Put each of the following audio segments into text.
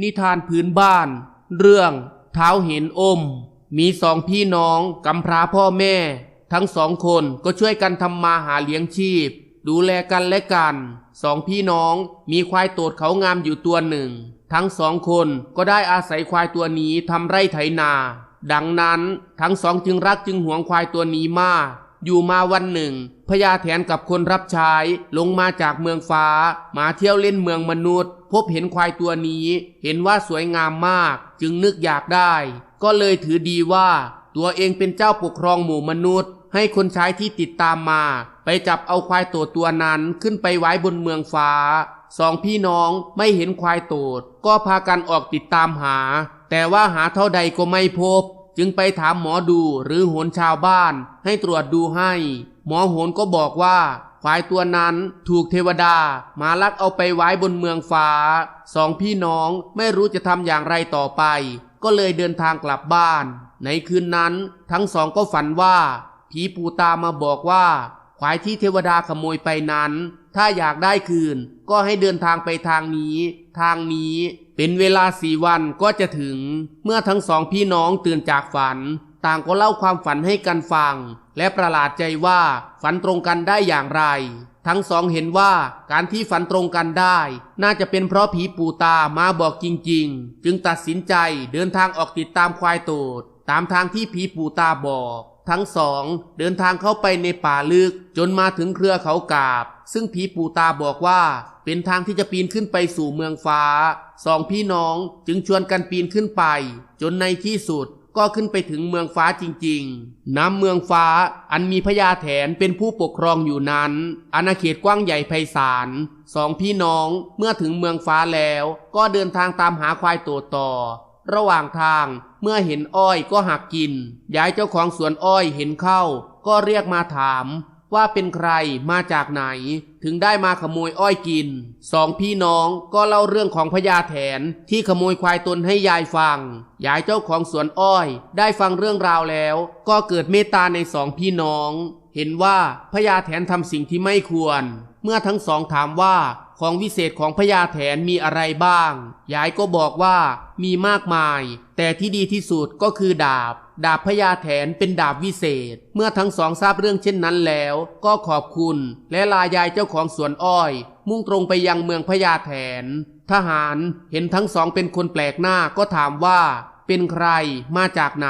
นิทานพื้นบ้าน เรื่องเท้าเห็นอม มีสองพี่น้องกำพร้าพ่อแม่ ทั้งสองคนก็ช่วยกันทำมาหาเลี้ยงชีพ ดูแลกันและกัน สองพี่น้องมีควายโตดเขางามอยู่ตัวหนึ่ง ทั้งสองคนก็ได้อาศัยควายตัวนี้ทำไร่ไถนา ดังนั้นทั้งสองจึงรักจึงหวงควายตัวนี้มาก อยู่มาวันหนึ่งพญาแถนกับคนรับใช้ลงมาจากเมืองฟ้า มาเที่ยวเล่นเมืองมนุษย์พบเห็นควายตัวนี้ เห็นว่าสวยงามมาก จึงนึกอยากได้ ก็เลยถือดีว่า ตัวเองเป็นเจ้าปกครองหมู่มนุษย์ ให้คนใช้ที่ติดตามมา ไปจับเอาควายโตดตัวนั้นขึ้นไปไว้บนเมืองฟ้าสองพี่น้องไม่เห็นควายโตด ก็พากันออกติดตามหา แต่ว่าหาเท่าใดก็ไม่พบ จึงไปถามหมอดูหรือโหนชาวบ้าน ให้ตรวจดูให้ หมอโหนก็บอกว่า ควายตัวนั้นถูกเทวดามาลักเอาไปไว้บนเมืองฟ้า สองพี่น้องไม่รู้จะทำอย่างไรต่อไป ก็เลยเดินทางกลับบ้าน ในคืนนั้นทั้งสองก็ฝันว่า ผีปูตามาบอกว่า ควายที่เทวดาขโมยไปนั้น ถ้าอยากได้คืน ก็ให้เดินทางไปทางนี้ ทางนี้ เป็นเวลาสี่วันก็จะถึง เมื่อทั้งสองพี่น้องตื่นจากฝัน ต่างก็เล่าความฝันให้กันฟัง และประหลาดใจว่าฝันตรงกันได้อย่างไร ทั้งสองเห็นว่าการที่ฝันตรงกันได้ น่าจะเป็นเพราะผีปู่ตามาบอกจริง ๆ จึงตัดสินใจเดินทางออกติดตามควายโตดตามทางที่ผีปู่ตาบอกทั้งสองเดินทางเข้าไปในป่าลึกจนมาถึงเครือเขากาบ ซึ่งผีปู่ตาบอกว่า เป็นทางที่จะปีนขึ้นไปสู่เมืองฟ้า สองพี่น้องจึงชวนกันปีนขึ้นไป จนในที่สุด ก็ขึ้นไปถึงเมืองฟ้าจริงๆ น้ำเมืองฟ้าอันมีพญาแถนเป็นผู้ปกครองอยู่นั้น อาณาเขตกว้างใหญ่ไพศาลสองพี่น้องเมื่อถึงเมืองฟ้าแล้ว ก็เดินทางตามหาควายตัวต่อ ระหว่างทางเมื่อเห็นอ้อยก็หักกินยายเจ้าของสวนอ้อยเห็นเข้า ก็เรียกมาถาม ว่าเป็นใครมาจากไหน ถึงได้มาขโมยอ้อยกิน สองพี่น้องก็เล่าเรื่องของพญาแถนที่ขโมยควายตนให้ยายฟัง ยายเจ้าของสวนอ้อย ได้ฟังเรื่องราวแล้ว ก็เกิดเมตตาในสองพี่น้อง เห็นว่าพญาแถนทำสิ่งที่ไม่ควร เมื่อทั้งสองถามว่าของวิเศษของพญาแถนมีอะไรบ้าง ยายก็บอกว่ามีมากมาย แต่ที่ดีที่สุดก็คือดาบ ดาบพญาแถนเป็นดาบวิเศษ เมื่อทั้งสองทราบเรื่องเช่นนั้นแล้ว ก็ขอบคุณ และลายายเจ้าของสวนอ้อย มุ่งตรงไปยังเมืองพญาแถน ทหารเห็นทั้งสองเป็นคนแปลกหน้าก็ถามว่า เป็นใครมาจากไหน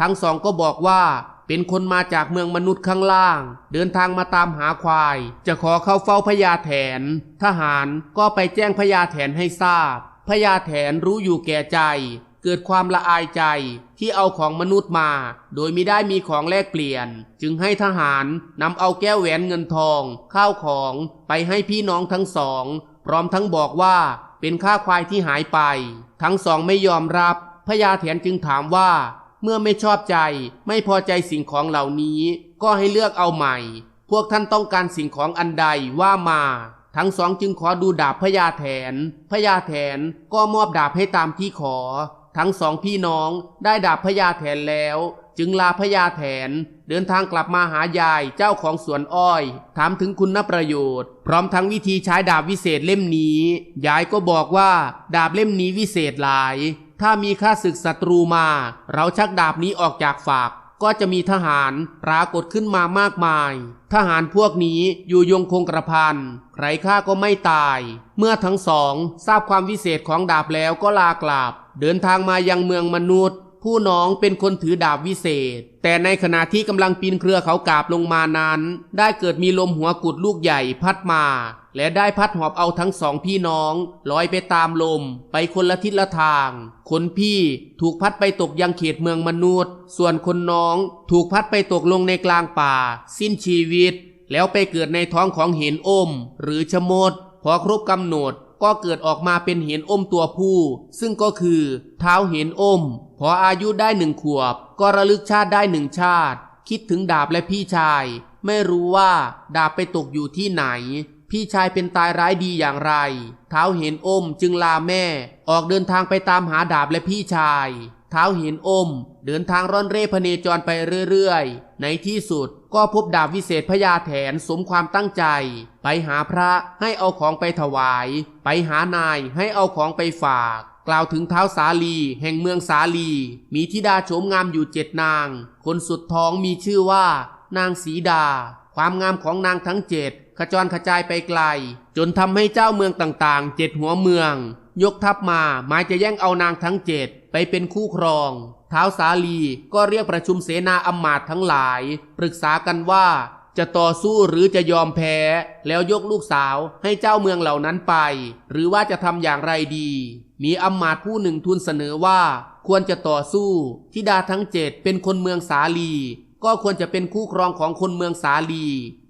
ทั้งสองก็บอกว่า เป็นคนมาจากเมืองมนุษย์ข้างล่าง เดินทางมาตามหาควาย จะขอเข้าเฝ้าพญาแถน ทหารก็ไปแจ้งพญาแถนให้ทราบพญาแถนรู้อยู่แก่ใจ เกิดความละอายใจที่เอาของมนุษย์มา โดยไม่ได้มีของแลกเปลี่ยน จึงให้ทหารนำเอาแก้วแหวนเงินทอง ข้าวของไปให้พี่น้องทั้งสอง พร้อมทั้งบอกว่าเป็นค่าควายที่หายไป ทั้งสองไม่ยอมรับพญาแถนจึงถามว่า เมื่อไม่ชอบใจไม่พอใจสิ่งของเหล่านี้ ก็ให้เลือกเอาใหม่ พวกท่านต้องการสิ่งของอันใดว่ามา ทั้งสองจึงขอดูดาบพญาแถนพญาแถนก็มอบดาบให้ตามที่ขอ ทั้งสองพี่น้องได้ดาบพญาแถนแล้ว จึงลาพญาแถน เดินทางกลับมาหายายเจ้าของสวนอ้อย ถามถึงคุณประโยชน์ พร้อมทั้งวิธีใช้ดาบวิเศษเล่มนี้ ยายก็บอกว่า ดาบเล่มนี้วิเศษหลาย ถ้ามีข้าศึกศัตรูมา เราชักดาบนี้ออกจากฝาก ก็จะมีทหารปรากฏขึ้นมามากมาย ทหารพวกนี้อยู่ยงคงกระพันใครฆ่าก็ไม่ตาย เมื่อทั้งสอง ทราบความวิเศษของดาบแล้วก็ลากลาบ เดินทางมายังเมืองมนุษย์ ผู้น้องเป็นคนถือดาบวิเศษ แต่ในขณะที่กำลังปีนเครือเขากาบลงมานั้น ได้เกิดมีลมหัวกุดลูกใหญ่พัดมา และได้พัดหอบเอาทั้งสองพี่น้องลอยไปตามลม ไปคนละทิศละทาง คนพี่ถูกพัดไปตกยังเขตเมืองมนุษย์ ส่วนคนน้องถูกพัดไปตกลงในกลางป่า สิ้นชีวิต แล้วไปเกิดในท้องของเห็นอม หรือชมดพอครบกำหนด ก็เกิดออกมาเป็นเห็นอมตัวผู้ ซึ่งก็คือ เท้าเห็นอม พออายุได้หนึ่งขวบ ก็ระลึกชาติได้หนึ่งชาติ คิดถึงดาบและพี่ชาย ไม่รู้ว่า ดาบไปตกอยู่ที่ไหน พี่ชายเป็นตายร้ายดีอย่างไร เท้าเห็นอมจึงลาแม่ ออกเดินทางไปตามหาดาบและพี่ชาย เท้าเห็นอม เดินทางร่อนเร่พเนจรไปเรื่อยๆ ในที่สุด ก็พบดาบวิเศษพญาแถนสมความตั้งใจ ไปหาพระให้เอาของไปถวาย ไปหานายให้เอาของไปฝาก กล่าวถึงเท้าวสาลีแห่งเมืองสาลี มีธิดาโฉมงามอยู่เจ็ดนาง คนสุดท้องมีชื่อว่า นางสีดา ความงามของนางทั้งเจ็ดขจรขจายไปไกล จนทำให้เจ้าเมืองต่างๆ เจ็ดหัวเมือง ยกทัพมาหมายจะแย่งเอานางทั้งเจ็ดไปเป็นคู่ครอง ท้าวสาลีก็เรียกประชุมเสนาอำมาตย์ทั้งหลาย ปรึกษากันว่าจะต่อสู้หรือจะยอมแพ้ แล้วยกลูกสาวให้เจ้าเมืองเหล่านั้นไป หรือว่าจะทำอย่างไรดี มีอำมาตย์ผู้หนึ่งทูลเสนอว่า ควรจะต่อสู้ทิดาทั้งเจ็ดเป็นคนเมืองสาลี ก็ควรจะเป็นคู่ครองของคนเมืองสาลี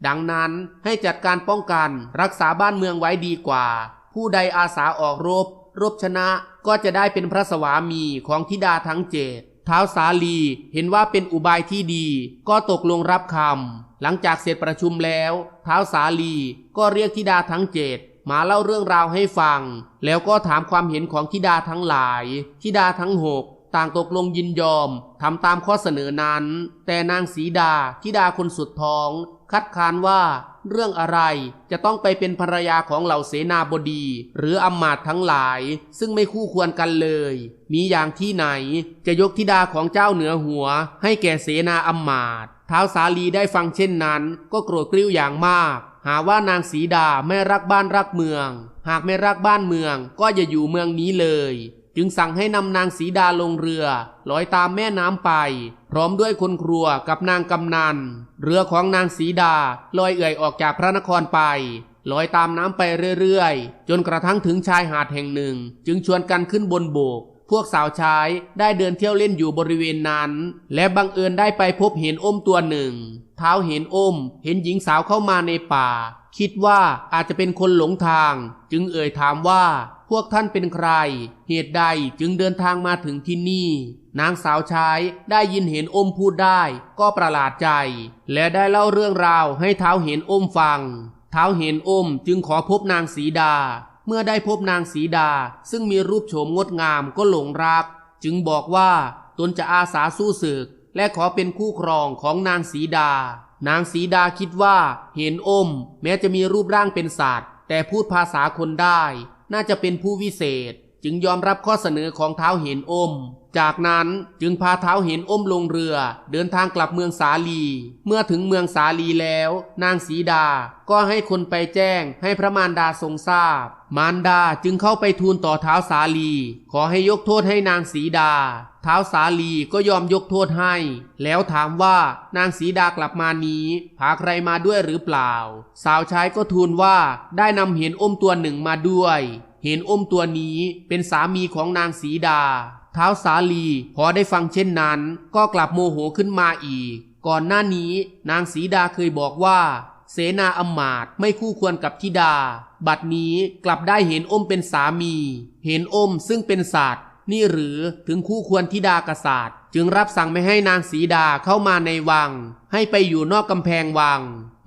ดังนั้นให้จัดการป้องกันรักษาบ้านเมืองไว้ดีกว่า ผู้ใดอาสาออกรบ รบชนะก็จะได้เป็นพระสวามีของธิดาทั้งเจ็ด ท้าวสาลีเห็นว่าเป็นอุบายที่ดี ก็ตกลงรับคำหลังจากเสร็จประชุมแล้วท้าวสาลีก็เรียกธิดาทั้งเจ็ดมาเล่าเรื่องราวให้ฟัง แล้วก็ถามความเห็นของธิดาทั้งหลายธิดาทั้งหกต่างตกลงยินยอมทำตามข้อเสนอนั้น แต่นางสีดาธิดาคนสุดท้อง คัดค้านว่า เรื่องอะไรจะต้องไปเป็นภรรยาของเหล่าเสนาบดี หรืออำมาตย์ทั้งหลาย ซึ่งไม่คู่ควรกันเลย มีอย่างที่ไหน จะยกธิดาของเจ้าเหนือหัว ให้แก่เสนาอำมาตย์ท้าวสาลีได้ฟังเช่นนั้น ก็โกรธกริ้วอย่างมาก หาว่านางสีดาไม่รักบ้านรักเมือง หากไม่รักบ้านเมือง ก็อย่าอยู่เมืองนี้เลย จึงสั่งให้นำนางสีดาลงเรือลอยตามแม่น้ำไป พร้อมด้วยคนครัวกับนางกำนันเรือของนางสีดาลอยเอื่อยออกจากพระนครไปลอยตามน้ำไปเรื่อยๆ จนกระทั่งถึงชายหาดแห่งหนึ่ง จึงชวนกันขึ้นบนโบก พวกสาวใช้ได้เดินเที่ยวเล่นอยู่บริเวณนั้น และบังเอิญได้ไปพบเห็นอมตัวหนึ่ง เท้าเห็นอมเห็นหญิงสาวเข้ามาในป่า คิดว่าอาจจะเป็นคนหลงทาง จึงเอ่ยถามว่า พวกท่านเป็นใคร เหตุใดจึงเดินทางมาถึงที่นี่ นางสาวใช้ได้ยินเห็นอมพูดได้ ก็ประหลาดใจ และได้เล่าเรื่องราวให้เท้าเห็นอมฟัง เท้าเห็นอมจึงขอพบนางสีดา เมื่อได้พบนางสีดาซึ่งมีรูปโฉมงดงามก็หลงรัก จึงบอกว่าตนจะอาสาสู้ศึก และขอเป็นคู่ครองของนางสีดา นางสีดาคิดว่าเห็นอม แม้จะมีรูปร่างเป็นสัตว์แต่พูดภาษาคนได้ น่าจะเป็นผู้วิเศษ จึงยอมรับข้อเสนอของเท้าเห็นอม จากนั้นจึงพาเท้าเห็นอมลงเรือ เดินทางกลับเมืองสาลี เมื่อถึงเมืองสาลีแล้ว นางสีดา ก็ให้คนไปแจ้งให้พระมารดาทรงทราบ มารดาจึงเข้าไปทูลต่อเท้าสาลี ขอให้ยกโทษให้นางสีดา เท้าสาลีก็ยอมยกโทษให้ แล้วถามว่านางสีดากลับมานี้พาใครมาด้วยหรือเปล่า สาวใช้ก็ทูลว่าได้นำเห็นอมตัวหนึ่งมาด้วย เห็นอมตัวนี้เป็นสามีของนางสีดาเท้าสาลีพอได้ฟังเช่นนั้น ก็กลับโมโหขึ้นมาอีก ก่อนหน้านี้นางสีดาเคยบอกว่า เสนาอมาตไม่คู่ควรกับธิดา บัดนี้กลับได้เห็นอมเป็นสามี เห็นอมซึ่งเป็นศาสตว์นี่หรือถึงคู่ควรธิดากษัตริย์ จึงรับสั่งไม่ให้นางสีดาเข้ามาในวัง ให้ไปอยู่นอกกำแพงวัง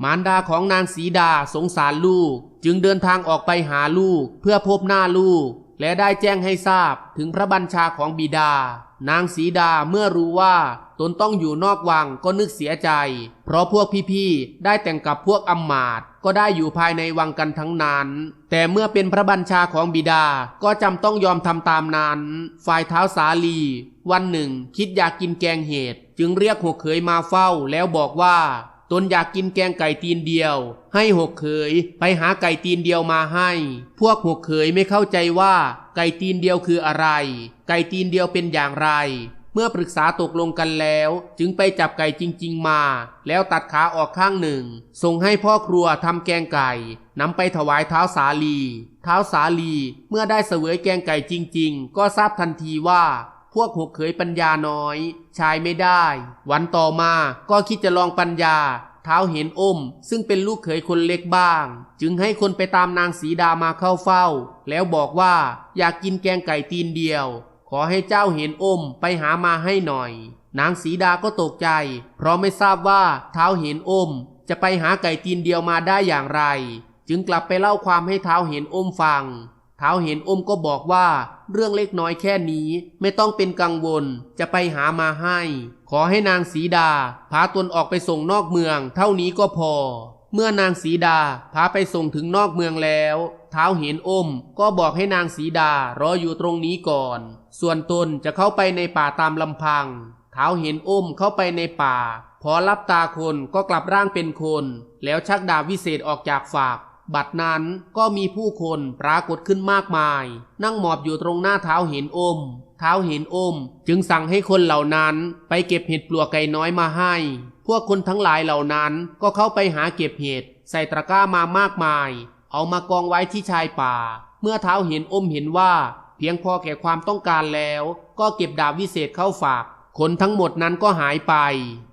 มารดาของนางสีดาสงสารลูก จึงเดินทางออกไปหาลูก เพื่อพบหน้าลูก และได้แจ้งให้ทราบถึงพระบัญชาของบิดา นางสีดาเมื่อรู้ว่าตนต้องอยู่นอกวังก็นึกเสียใจ เพราะพวกพี่ๆ ได้แต่งกับพวกอำมาตย์ก็ได้อยู่ภายในวังกันทั้งนั้น แต่เมื่อเป็นพระบัญชาของบิดาก็จำต้องยอมทำตามนั้น ฝ่ายเท้าสาลี วันหนึ่งคิดอยากกินแกงเห็ดจึงเรียกหกเขยมาเฝ้าแล้วบอกว่า ตนอยากกินแกงไก่ตีนเดียว ให้หกเขยไปหาไก่ตีนเดียวมาให้ พวกหกเขยไม่เข้าใจว่า ไก่ตีนเดียวคืออะไร ไก่ตีนเดียวเป็นอย่างไร เมื่อปรึกษาตกลงกันแล้ว จึงไปจับไก่จริง ๆ มา แล้วตัดขาออกข้างหนึ่ง ส่งให้พ่อครัวทำแกงไก่นำไปถวายเท้าสาลี เท้าสาลีเมื่อได้เสวยแกงไก่จริง ๆ ก็ทราบทันทีว่า วกหกเขยปัญญาน้อยชายไม่ได้ วันต่อมาก็คิดจะลองปัญญา เท้าเห็นอม ซึ่งเป็นลูกเขยคนเล็กบ้าง จึงให้คนไปตามนางสีดามาเข้าเฝ้า แล้วบอกว่าอยากกินแกงไก่ตีนเดียว ขอให้เจ้าเห็นอมไปหามาให้หน่อย นางสีดาก็ตกใจ เพราะไม่ทราบว่าเท้าเห็นอม จะไปหาไก่ตีนเดียวมาได้อย่างไร จึงกลับไปเล่าความให้เท้าเห็นอมฟัง ท้าเห็นอมก็บอกว่า เรื่องเล็กน้อยแค่นี้ไม่ต้องเป็นกังวล จะไปหามาให้ ขอให้นางสีดา พาตนออกไปส่งนอกเมือง เท่านี้ก็พอ เมื่อนางสีดาพาไปส่งถึงนอกเมืองแล้วเท้าวเห็นอมก็บอกให้นางสีดารออยู่ตรงนี้ก่อน ส่วนตนจะเข้าไปในป่าตามลำพังเท้าวเห็นอมเข้าไปในป่า พอรับตาคนก็กลับร่างเป็นคน แล้วชักดาบวิเศษออกจากฝาก บัดนั้นก็มีผู้คนปรากฏขึ้นมากมาย นั่งหมอบอยู่ตรงหน้าเท้าเห็นอม เท้าเห็นอม จึงสั่งให้คนเหล่านั้นไปเก็บเห็ดปลวกไก่น้อยมาให้ พวกคนทั้งหลายเหล่านั้นก็เข้าไปหาเก็บเห็ดใส่ตะกร้ามามากมาย เอามากองไว้ที่ชายป่า เมื่อเท้าเห็นอมเห็นว่า เพียงพอแก่ความต้องการแล้ว ก็เก็บดาบวิเศษเข้าฝากคนทั้งหมดนั้นก็หายไป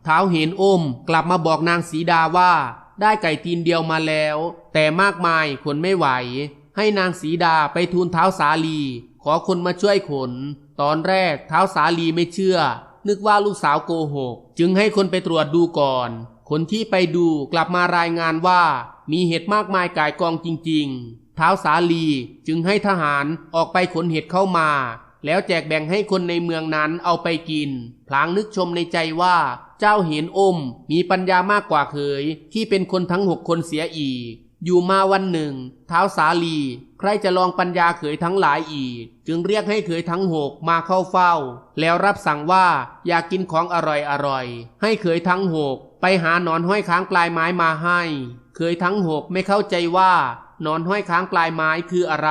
เท้าเห็นอมกลับมาบอกนางสีดาว่า ได้ไก่ตีนเดียวมาแล้ว แต่มากมายขนไม่ไหว ให้นางสีดาไปทูลเท้าสาลี ขอคนมาช่วยขน ตอนแรกเท้าสาลีไม่เชื่อ นึกว่าลูกสาวโกหก จึงให้คนไปตรวจดูก่อน คนที่ไปดูกลับมารายงานว่า มีเห็ดมากมายกายกองจริง ๆ เท้าสาลีจึงให้ทหารออกไปขนเห็ดเข้ามา แล้วแจกแบ่งให้คนในเมืองนั้นเอาไปกิน พลางนึกชมในใจว่า เจ้าเห็นอม มีปัญญามากกว่าเคย ที่เป็นคนทั้งหกคนเสียอีก อยู่มาวันหนึ่ง เท้าสาลี ใครจะลองปัญญาเขยทั้งหลายอีก จึงเรียกให้เขยทั้งหกมาเข้าเฝ้า แล้วรับสั่งว่าอยากกินของอร่อยอร่อยให้เขยทั้งหกไปหาหนอนห้อยค้างปลายไม้มาให้เขยทั้งหกไม่เข้าใจว่า นอนห้อยค้างปลายไม้คืออะไร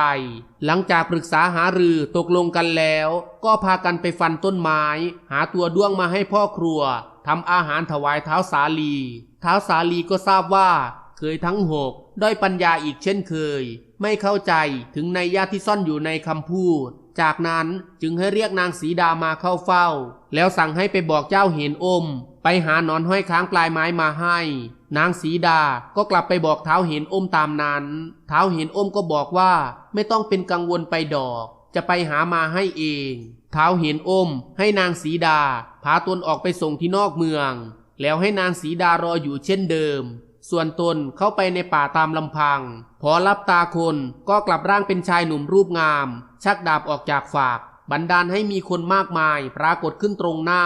หลังจากปรึกษาหารือตกลงกันแล้ว ก็พากันไปฟันต้นไม้ หาตัวด้วงมาให้พ่อครัวทำอาหารถวายเท้าสาลี เท้าสาลีก็ทราบว่า เคยทั้งหกด้อยปัญญาอีกเช่นเคย ไม่เข้าใจถึงในยาที่ซ่อนอยู่ในคำพูด จากนั้นจึงให้เรียกนางสีดามาเข้าเฝ้า แล้วสั่งให้ไปบอกเจ้าเห็นอม ไปหาหนอนห้อยค้างปลายไม้มาให้ นางสีดาก็กลับไปบอกเท้าเห็นอมตามนั้นเท้าเห็นอมก็บอกว่าไม่ต้องเป็นกังวลไปดอก จะไปหามาให้เองเท้าเห็นอม ให้นางสีดา พาตนออกไปส่งที่นอกเมือง แล้วให้นางสีดารออยู่เช่นเดิม ส่วนตนเข้าไปในป่าตามลำพัง พอรับตาคนก็กลับร่างเป็นชายหนุ่มรูปงาม ชักดาบออกจากฝาก บันดาลให้มีคนมากมายปรากฏขึ้นตรงหน้า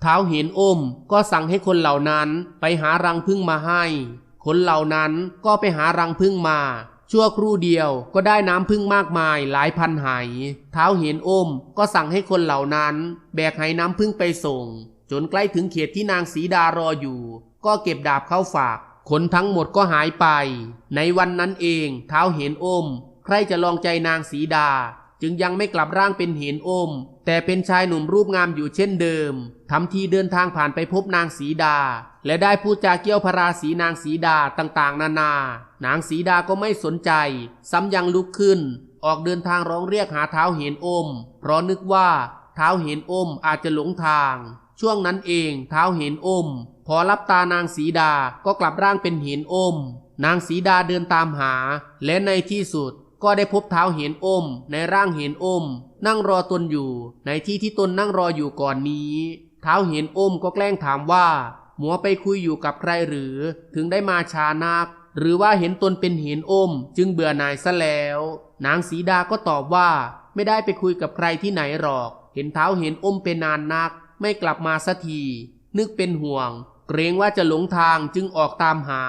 เท้าเห็นอมก็สั่งให้คนเหล่านั้นไปหารังพึ่งมาให้ คนเหล่านั้นก็ไปหารังพึ่งมาชั่วครู่เดียวก็ได้น้ำพึ่งมากมายหลายพันไหเท้าเห็นอมก็สั่งให้คนเหล่านั้น แบกไหน้ำพึ่งไปส่ง จนใกล้ถึงเขตที่นางสีดารออยู่ ก็เก็บดาบเข้าฝาก คนทั้งหมดก็หายไป ในวันนั้นเองเท้าเห็นอม ใครจะลองใจนางสีดา จึงยังไม่กลับร่างเป็นเห็นอม แต่เป็นชายหนุ่มรูปงามอยู่เช่นเดิมทำทีเดินทางผ่านไปพบนางสีดา และได้พูดจาเกี่ยวพราสีนางสีดาต่างๆ นานา นางสีดาก็ไม่สนใจ ซ้ำยังลุกขึ้น ออกเดินทางร้องเรียกหาเท้าเห็นอม เพราะนึกว่าเท้าเห็นอมอาจจะหลงทาง ช่วงนั้นเองเท้าเห็นอม พอรับตานางสีดาก็กลับร่างเป็นเห็นอม นางสีดาเดินตามหา และในที่สุดก็ได้พบเท้าเห็นอม ในร่างเห็นอม นั่งรอตนอยู่ ในที่ที่ตนนั่งรออยู่ก่อนนี้ เท้าเห็นอมก็แกล้งถามว่า หมัวไปคุยอยู่กับใครหรือ ถึงได้มาชานัก หรือว่าเห็นตนเป็นเห็นอม จึงเบื่อหน่ายซะแล้ว นางสีดาก็ตอบว่า ไม่ได้ไปคุยกับใครที่ไหนหรอก เห็นเท้าเห็นอมเป็นนานนัก ไม่กลับมาสักที นึกเป็นห่วง เกรงว่าจะหลงทางจึงออกตามหา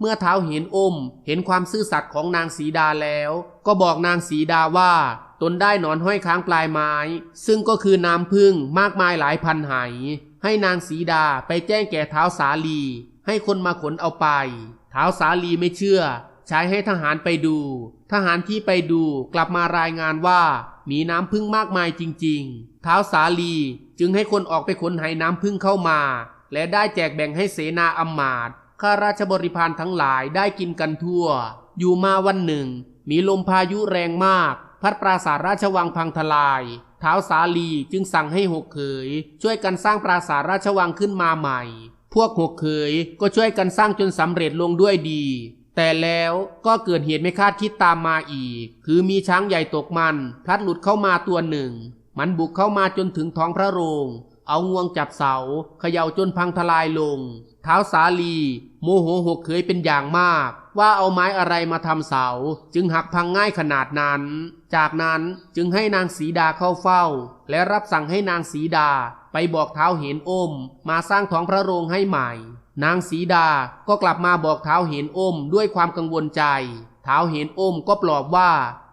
เมื่อเท้าเห็นอม เห็นความซื่อสัตย์ของนางสีดาแล้ว ก็บอกนางสีดาว่า ตนได้หนอนห้อยค้างปลายไม้ ซึ่งก็คือน้ำพึ่งมากมายหลายพันไหให้นางสีดาไปแจ้งแก่เท้าสาลี ให้คนมาขนเอาไป เท้าสาลีไม่เชื่อ ใช้ให้ทหารไปดู ทหารที่ไปดูกลับมารายงานว่ามีน้ำพึ่งมากมายจริงๆ ท้าวสาลีจึงให้คนออกไปขนไหน้ำพึ่งเข้ามา และได้แจกแบ่งให้เสนาอำมาตย์ข้าราชบริพารทั้งหลายได้กินกันทั่ว อยู่มาวันหนึ่ง มีลมพายุแรงมาก พัดปราสาทราชวังพังทลายท้าวสาลีจึงสั่งให้หกเขย ช่วยกันสร้างปราสาทราชวังขึ้นมาใหม่ พวกหกเขยก็ช่วยกันสร้างจนสำเร็จลงด้วยดี แต่แล้วก็เกิดเหตุไม่คาดคิดตามมาอีก คือมีช้างใหญ่ตกมัน พลัดหลุดเข้ามาตัวหนึ่ง มันบุกเข้ามาจนถึงท้องพระโรง เอางวงจับเสาเขย่าจนพังทลายลง เท้าสาลี โมโหหกเขยเป็นอย่างมาก ว่าเอาไม้อะไรมาทำเสา จึงหักพังง่ายขนาดนั้น จากนั้นจึงให้นางสีดาเข้าเฝ้า และรับสั่งให้นางสีดาไปบอกเท้าเห็นอม มาสร้างท้องพระโรงให้ใหม่ นางสีดาก็กลับมาบอกเท้าเห็นอมด้วยความกังวลใจ เท้าเห็นอมก็ปลอบว่า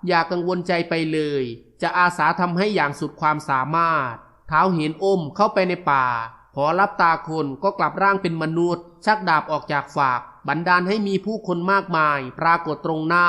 อย่ากังวลใจไปเลย จะอาสาทำให้อย่างสุดความสามารถ เท้าเห็นอมเข้าไปในป่า พอรับตาคนก็กลับร่างเป็นมนุษย์ ชักดาบออกจากฝาก บันดาลให้มีผู้คนมากมาย ปรากฏตรงหน้า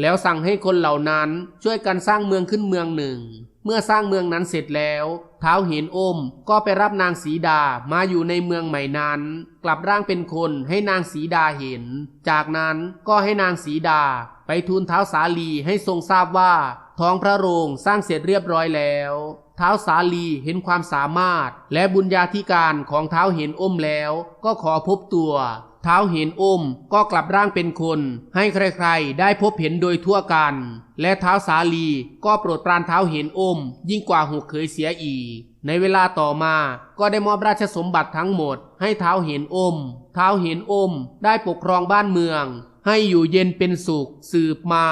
แล้วสั่งให้คนเหล่านั้นช่วยกันสร้างเมืองขึ้นเมืองหนึ่ง เมื่อสร้างเมืองนั้นเสร็จแล้วเท้าเห็นอมก็ไปรับนางสีดามาอยู่ในเมืองใหม่นั้น กลับร่างเป็นคนให้นางสีดาเห็น จากนั้นก็ให้นางสีดาไปทูลเท้าสาลีให้ทรงทราบว่า ท้องพระโรงสร้างเสร็จเรียบร้อยแล้วเท้าสาลีเห็นความสามารถ และบุญญาธิการของเท้าเห็นอมแล้ว ก็ขอพบตัว เท้าเห็นอุ้มก็กลับร่างเป็นคน ให้ใครๆ ได้พบเห็นโดยทั่วกัน และเท้าสาลีก็โปรดปรานเท้าเห็นอุ้มยิ่งกว่าหกเคยเสียอีก ในเวลาต่อมาก็ได้มอบราชสมบัติทั้งหมด ให้เท้าเห็นอมเท้าเห็นอมได้ปกครองบ้านเมือง ให้อยู่เย็นเป็นสุขสืบมา